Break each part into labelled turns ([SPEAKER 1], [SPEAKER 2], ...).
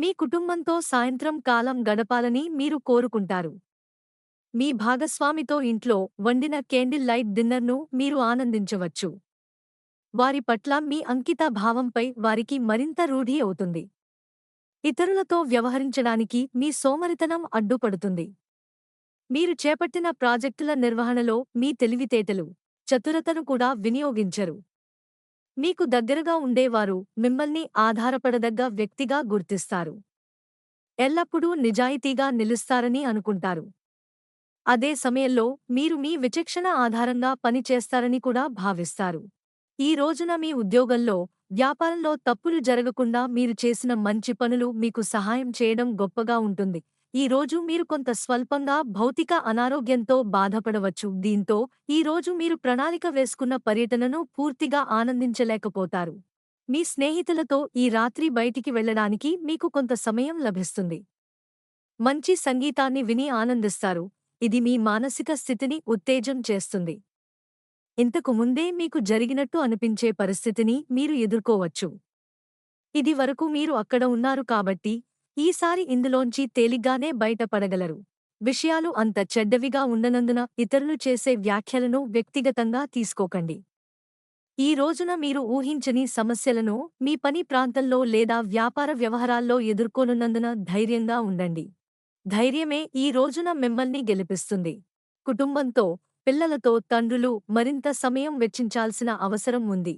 [SPEAKER 1] మీ కుటుంబంతో సాయంత్రం కాలం గడపాలని మీరు కోరుకుంటారు. మీ భాగస్వామితో ఇంట్లో వండిన కేండిల్ లైట్ డిన్నర్ను మీరు ఆనందించవచ్చు. వారి పట్ల మీ అంకిత భావంపై వారికి మరింత రూఢి అవుతుంది. ఇతరులతో వ్యవహరించడానికి మీ సోమరితనం అడ్డుపడుతుంది. మీరు చేపట్టిన ప్రాజెక్టుల నిర్వహణలో మీ తెలివితేటలు చతురతను కూడా వినియోగించరు. మీకు దగ్గరగా ఉండేవారు మిమ్మల్ని ఆధారపడదగ్గ వ్యక్తిగా గుర్తిస్తారు. ఎల్లప్పుడూ నిజాయితీగా నిలుస్తారని అనుకుంటారు. అదే సమయంలో మీరు మీ విచక్షణ ఆధారంగా పనిచేస్తారని కూడా భావిస్తారు. ఈ రోజున మీ ఉద్యోగంలో వ్యాపారంలో తప్పులు జరగకుండా మీరు చేసిన మంచి పనులు మీకు సహాయం చేయడం గొప్పగా ఉంటుంది. ఈ రోజు మీరు కొంత స్వల్పంగా భౌతిక అనారోగ్యంతో బాధపడవచ్చు. దీంతో ఈ రోజు మీరు ప్రణాళిక వేసుకున్న పర్యటనను పూర్తిగా ఆనందించలేకపోతారు. మీ స్నేహితులతో ఈ రాత్రి బయటికి వెళ్ళడానికి మీకు కొంత సమయం లభిస్తుంది. మంచి సంగీతాన్ని విని ఆనందిస్తారు. ఇది మీ మానసిక స్థితిని ఉత్తేజం చేస్తుంది. ఇంతకు ముందే మీకు జరిగినట్టు అనిపించే పరిస్థితిని మీరు ఎదుర్కోవచ్చు. ఇది వరకు మీరు అక్కడ ఉన్నారు కాబట్టి ఈసారి ఇందులోంచి తేలిగ్గానే బయటపడగలరు. విషయాలు అంత చెడ్డవిగా ఉండనందున ఇతరులు చేసే వ్యాఖ్యలను వ్యక్తిగతంగా తీసుకోకండి. ఈ రోజున మీరు ఊహించని సమస్యలను మీ పని ప్రాంతంలో లేదా వ్యాపార వ్యవహారాల్లో ఎదుర్కొనున్నందున ధైర్యంగా ఉండండి. ధైర్యమే ఈ రోజున మిమ్మల్ని గెలిపిస్తుంది. కుటుంబంతో పిల్లలతో తండ్రులు మరింత సమయం వెచ్చించాల్సిన అవసరం ఉంది.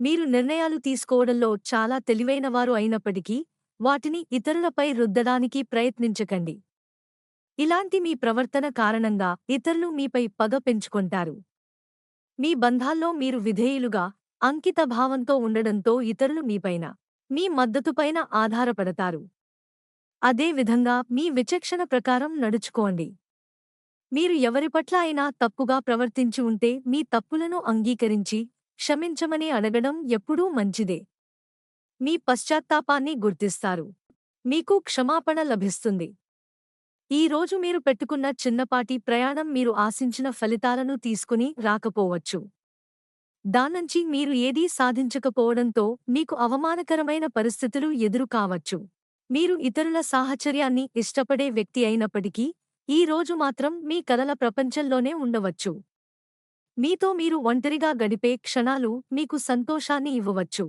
[SPEAKER 1] మీరు నిర్ణయాలు తీసుకోవడంలో చాలా తెలివైనవారు అయినప్పటికీ వాటిని ఇతరులపై రుద్దడానికి ప్రయత్నించకండి. ఇలాంటి మీ ప్రవర్తన కారణంగా ఇతరులు మీపై పగ పెంచుకొంటారు. మీ బంధాల్లో మీరు విధేయులుగా అంకితభావంతో ఉండడంతో ఇతరులు మీపైన మీ మద్దతుపైన ఆధారపడతారు. అదే విధంగా మీ విచక్షణ ప్రకారం నడుచుకోండి. మీరు ఎవరిపట్ల అయినా తప్పుగా ప్రవర్తించి ఉంటే మీ తప్పులను అంగీకరించి క్షమించమని అడగడం ఎప్పుడూ మంచిదే. మీ పశ్చాత్తాపాన్ని గుర్తిస్తారు. మీకు క్షమాపణ లభిస్తుంది. ఈ రోజు మీరు పెట్టుకున్న చిన్నపాటి ప్రయాణం మీరు ఆశించిన ఫలితాలను తీసుకుని రాకపోవచ్చు. దానంచి మీరు ఏదీ సాధించకపోవడంతో మీకు అవమానకరమైన పరిస్థితులు ఎదురు కావచ్చు మీరు ఇతరుల సాహచర్యాన్ని ఇష్టపడే వ్యక్తి అయినప్పటికీ ఈ రోజు మాత్రం మీ కలల ప్రపంచంలోనే ఉండవచ్చు. మీతో మీరు ఒంటరిగా గడిపే క్షణాలు మీకు సంతోషాన్ని ఇవ్వవచ్చు.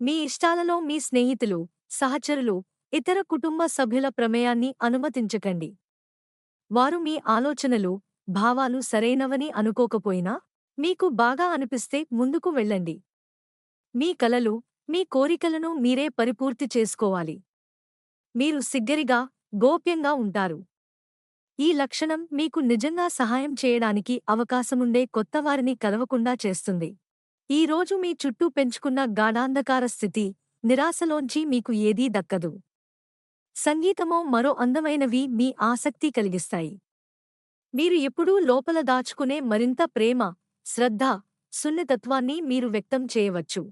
[SPEAKER 1] మీ ఇష్టాలలో మీ స్నేహితులు సహచరులు ఇతర కుటుంబ సభ్యుల ప్రమేయాన్ని అనుమతించకండి. వారు మీ ఆలోచనలు భావాలు సరైనవని అనుకోకపోయినా మీకు బాగా అనిపిస్తే ముందుకు వెళ్ళండి. మీ కలలు మీ కోరికలను మీరే పరిపూర్తి చేసుకోవాలి. మీరు సిగ్గరిగా గోప్యంగా ఉంటారు. ఈ లక్షణం మీకు నిజంగా సహాయం చేయడానికి అవకాశముండే కొత్తవారిని కలవకుండా చేస్తుంది. ఈ రోజు మీ చుట్టూ పెంచుకున్న గాఢాంధకార స్థితి నిరాశలోంచి మీకు ఏదీ దక్కదు. సంగీతమో మరో అందమైనవి మీ ఆసక్తి కలిగిస్తాయి. మీరు ఎప్పుడూ లోపల దాచుకునే మరింత ప్రేమ శ్రద్ధ సున్నితత్వాన్ని మీరు వ్యక్తం చేయవచ్చు.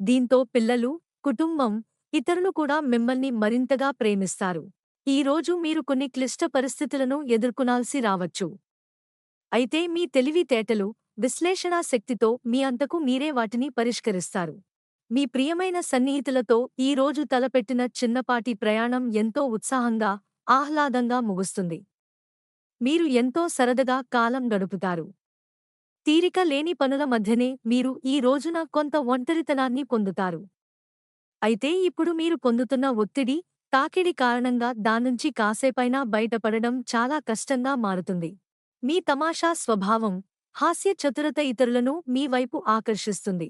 [SPEAKER 1] దీంతో పిల్లలు కుటుంబం ఇతరులు కూడా మిమ్మల్ని మరింతగా ప్రేమిస్తారు. ఈ రోజు మీరు కొన్ని క్లిష్ట పరిస్థితులను ఎదుర్కొనాల్సి రావచ్చు. అయితే మీ తెలివితేటలు విశ్లేషణా శక్తితో మీ అంతకు మీరే వాటిని పరిష్కరిస్తారు. మీ ప్రియమైన సన్నిహితులతో ఈ రోజు తలపెట్టిన చిన్నపాటి ప్రయాణం ఎంతో ఉత్సాహంగా ఆహ్లాదంగా ముగుస్తుంది. మీరు ఎంతో సరదగా కాలం గడుపుతారు. తీరిక లేని పనుల మధ్యనే మీరు ఈ రోజున కొంత ఒంటరితనాన్ని పొందుతారు. అయితే ఇప్పుడు మీరు పొందుతున్న ఒత్తిడి తాకిడి కారణంగా దానుంచి కాసేపైనా బయటపడడం చాలా కష్టంగా మారుతుంది. మీ తమాషా స్వభావం హాస్య చతురత ఇతరులను మీ వైపు ఆకర్షిస్తుంది.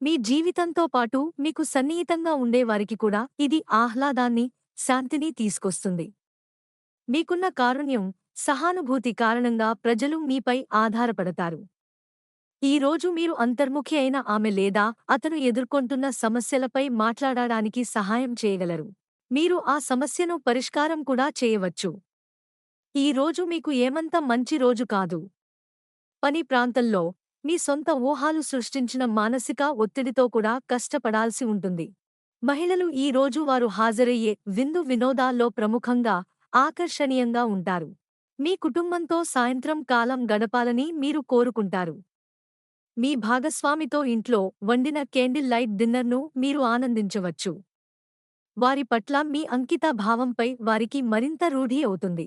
[SPEAKER 1] మీ జీవితంతో పాటు మీకు సన్నిహితంగా ఉండేవారికి కూడా ఇది ఆహ్లాదాన్ని శాంతిని తీసుకొస్తుంది. మీకున్న కారుణ్యం సహానుభూతి కారణంగా ప్రజలు మీపై ఆధారపడతారు. ఈ రోజు మీరు అంతర్ముఖి అయిన ఆమె లేదా అతను ఎదుర్కొంటున్న సమస్యలపై మాట్లాడడానికి సహాయం చేయగలరు. మీరు ఆ సమస్యను పరిష్కారం కూడా చేయవచ్చు. ఈ రోజు మీకు ఏమంత మంచి రోజు కాదు. పని ప్రాంతంలో మీ సొంత ఊహాలు సృష్టించిన మానసిక ఒత్తిడితో కూడా కష్టపడాల్సి ఉంటుంది. మహిళలు ఈ రోజు వారు హాజరయ్యే విందు వినోదాల్లో ప్రముఖంగా ఆకర్షణీయంగా ఉంటారు. మీ కుటుంబంతో సాయంత్రం కాలం గడపాలని మీరు కోరుకుంటారు. మీ భాగస్వామితో ఇంట్లో వండిన కేండిల్ లైట్ డిన్నర్ను మీరు ఆనందించవచ్చు. వారి పట్ల మీ అంకిత భావంపై వారికి మరింత రూఢి అవుతుంది.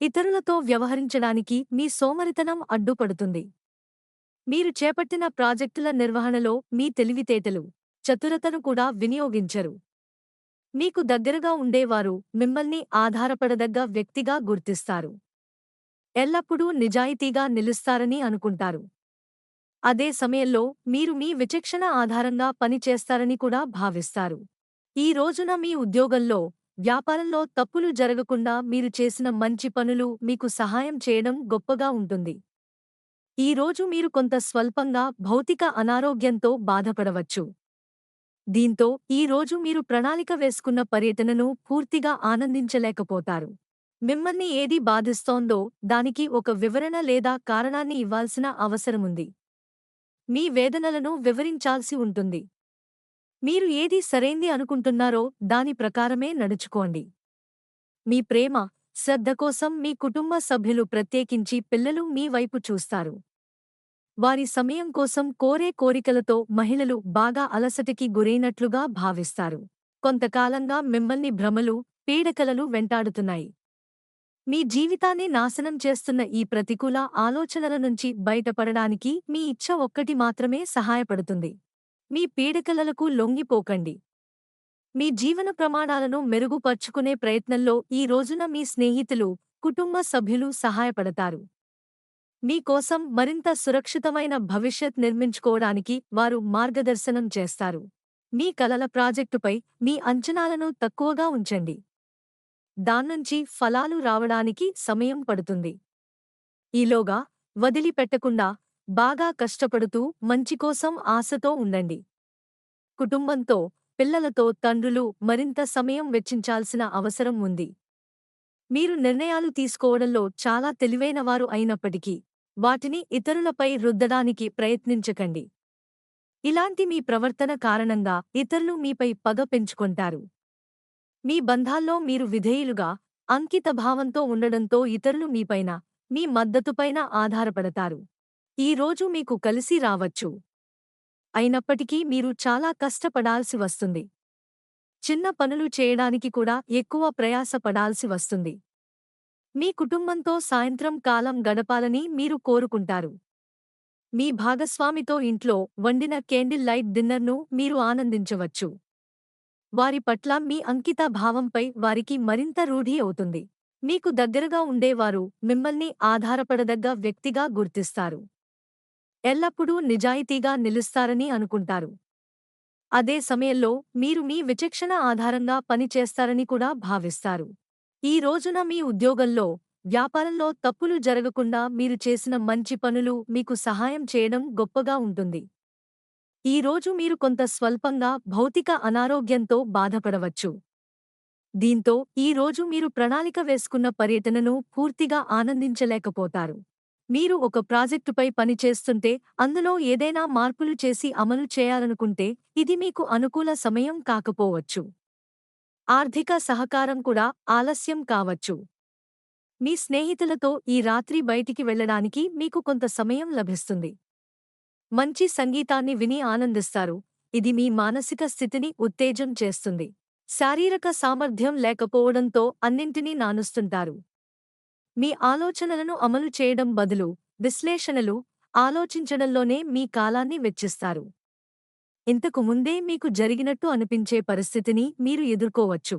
[SPEAKER 1] ఇతరులతో వ్యవహరించడానికి మీ సోమరితనం అడ్డుపడుతుంది. మీరు చేపట్టిన ప్రాజెక్టుల నిర్వహణలో మీ తెలివితేటలు చతురతను కూడా వినియోగించరు. మీకు దగ్గరగా ఉండేవారు మిమ్మల్ని ఆధారపడదగ్గ వ్యక్తిగా గుర్తిస్తారు. ఎల్లప్పుడూ నిజాయితీగా నిలుస్తారని అనుకుంటారు. అదే సమయంలో మీరు మీ విచక్షణ ఆధారంగా పనిచేస్తారని కూడా భావిస్తారు. ఈ రోజున మీ ఉద్యోగంలో వ్యాపారంలో తప్పులు జరగకుండా మీరు చేసిన మంచి పనులు మీకు సహాయం చేయడం గొప్పగా ఉంటుంది. ఈ రోజు మీరు కొంత స్వల్పంగా భౌతిక అనారోగ్యంతో బాధపడవచ్చు. దీంతో ఈ రోజు మీరు ప్రణాళిక వేసుకున్న పర్యటనను పూర్తిగా ఆనందించలేకపోతారు. మిమ్మల్ని ఏది బాధిస్తోందో దానికి ఒక వివరణ లేదా కారణాన్ని ఇవ్వాల్సిన అవసరముంది. మీ వేదనలను వివరించాల్సి ఉంటుంది. మీరు ఏది సరైంది అనుకుంటున్నారో దాని ప్రకారమే నడుచుకోండి. మీ ప్రేమ శ్రద్ధ కోసం మీ కుటుంబ సభ్యులు ప్రత్యేకించి పిల్లలు మీ వైపు చూస్తారు. వారి సమయం కోసం కోరే కోరికలతో మహిళలు బాగా అలసటికి గురైనట్లుగా భావిస్తారు. కొంతకాలంగా మిమ్మల్ని భ్రమలు పీడకలలు వెంటాడుతున్నాయి. మీ జీవితాన్ని నాశనం చేస్తున్న ఈ ప్రతికూల ఆలోచనల నుంచి బయటపడడానికి మీ ఇచ్ఛ ఒక్కటి మాత్రమే సహాయపడుతుంది. మీ పీడకలలకు లొంగిపోకండి. మీ జీవన ప్రమాణాలను మెరుగుపర్చుకునే ప్రయత్నంలో ఈ రోజున మీ స్నేహితులు కుటుంబ సభ్యులు సహాయపడతారు. మీకోసం మరింత సురక్షితమైన భవిష్యత్ నిర్మించుకోవడానికి వారు మార్గదర్శనం చేస్తారు. మీ కలల ప్రాజెక్టుపై మీ అంచనాలను తక్కువగా ఉంచండి. దాన్నుంచి ఫలాలు రావడానికి సమయం పడుతుంది. ఈలోగా వదిలిపెట్టకుండా బాగా కష్టపడుతూ మంచికోసం ఆశతో ఉండండి. కుటుంబంతో పిల్లలతో తండ్రులు మరింత సమయం వెచ్చించాల్సిన అవసరం ఉంది. మీరు నిర్ణయాలు తీసుకోవడంలో చాలా తెలివైనవారు అయినప్పటికీ వాటిని ఇతరులపై రుద్దడానికి ప్రయత్నించకండి. ఇలాంటి మీ ప్రవర్తన కారణంగా ఇతరులు మీపై పగ పెంచుకొంటారు. మీ బంధాల్లో మీరు విధేయులుగా అంకితభావంతో ఉండడంతో ఇతరులు మీపైన మీ మద్దతుపైన ఆధారపడతారు. ఈ రోజు మీకు కలిసి రావచ్చు. అయినప్పటికీ మీరు చాలా కష్టపడాల్సి వస్తుంది. చిన్న పనులు చేయడానికి కూడా ఎక్కువ ప్రయాస పడాల్సి వస్తుంది. మీ కుటుంబంతో సాయంత్రం కాలం గడపాలని మీరు కోరుకుంటారు. మీ భాగస్వామితో ఇంట్లో వండిన కేండిల్ లైట్ డిన్నర్ను మీరు ఆనందించవచ్చు. వారి పట్ల మీ అంకిత భావంపై వారికి మరింత రూఢి అవుతుంది. మీకు దగ్గరగా ఉండేవారు మిమ్మల్ని ఆధారపడదగ్గ వ్యక్తిగా గుర్తిస్తారు. ఎల్లప్పుడూ నిజాయితీగా నిలుస్తారని అనుకుంటారు. అదే సమయంలో మీరు మీ విచక్షణ ఆధారంగా పనిచేస్తారని కూడా భావిస్తారు. ఈ రోజున మీ ఉద్యోగంలో వ్యాపారంలో తప్పులు జరగకుండా మీరు చేసిన మంచి పనులు మీకు సహాయం చేయడం గొప్పగా ఉంటుంది. ఈ రోజు మీరు కొంత స్వల్పంగా భౌతిక అనారోగ్యంతో బాధపడవచ్చు. దీంతో ఈ రోజు మీరు ప్రణాళిక వేసుకున్న పర్యటనను పూర్తిగా ఆనందించలేకపోతారు. మీరు ఒక ప్రాజెక్టుపై పనిచేస్తుంటే అందులో ఏదైనా మార్పులు చేసి అమలు చేయాలనుకుంటే ఇది మీకు అనుకూల సమయం కాకపోవచ్చు. ఆర్థిక సహకారం కూడా ఆలస్యం కావచ్చు. మీ స్నేహితులతో ఈ రాత్రి బయటికి వెళ్ళడానికి మీకు కొంత సమయం లభిస్తుంది. మంచి సంగీతాన్ని విని ఆనందిస్తారు. ఇది మీ మానసిక స్థితిని ఉత్తేజం చేస్తుంది. శారీరక సామర్థ్యం లేకపోవడంతో అన్నింటినీ నానుస్తుంటారు. మీ ఆలోచనలను అమలు చేయడం బదులు విశ్లేషణలు ఆలోచించడంలోనే మీ కాలాన్ని వెచ్చిస్తారు. ఇంతకు ముందే మీకు జరిగినట్టు అనిపించే పరిస్థితిని మీరు ఎదుర్కోవచ్చు.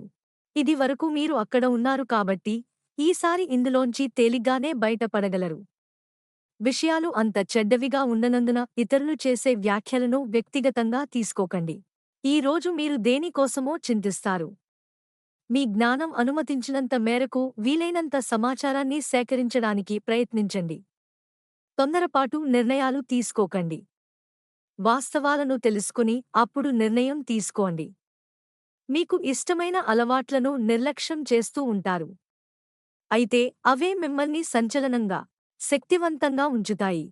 [SPEAKER 1] ఇది వరకు మీరు అక్కడ ఉన్నారు కాబట్టి ఈసారి ఇందులోంచి తేలిగ్గానే బయటపడగలరు. విషయాలు అంత చెడ్డవిగా ఉండనందున ఇతరులు చేసే వ్యాఖ్యలను వ్యక్తిగతంగా తీసుకోకండి. ఈ రోజు మీరు దేనికోసమో చింతిస్తారు. మీ జ్ఞానం అనుమతించినంత మేరకు వీలైనంత సమాచారాన్ని సేకరించడానికి ప్రయత్నించండి. తొందరపాటు నిర్ణయాలు తీసుకోకండి. వాస్తవాలను తెలుసుకుని అప్పుడు నిర్ణయం తీసుకోండి. మీకు ఇష్టమైన అలవాట్లను నిర్లక్ష్యం చేస్తూ ఉంటారు. అయితే అవే మిమ్మల్ని సంచలనంగా శక్తివంతంగా ఉంచుతాయి.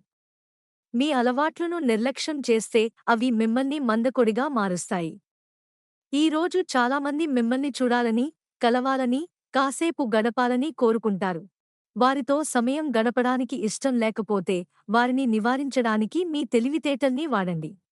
[SPEAKER 1] మీ అలవాట్లను నిర్లక్ష్యం చేస్తే అవి మిమ్మల్ని మందకొడిగా మారుస్తాయి. ఈ రోజు చాలామంది మిమ్మల్ని చూడాలని కలవాలని కాసేపు గడపాలని కోరుకుంటారు. వారితో సమయం గడపడానికి ఇష్టం లేకపోతే వారిని నివారించడానికి మీ తెలివితేటల్ని వాడండి.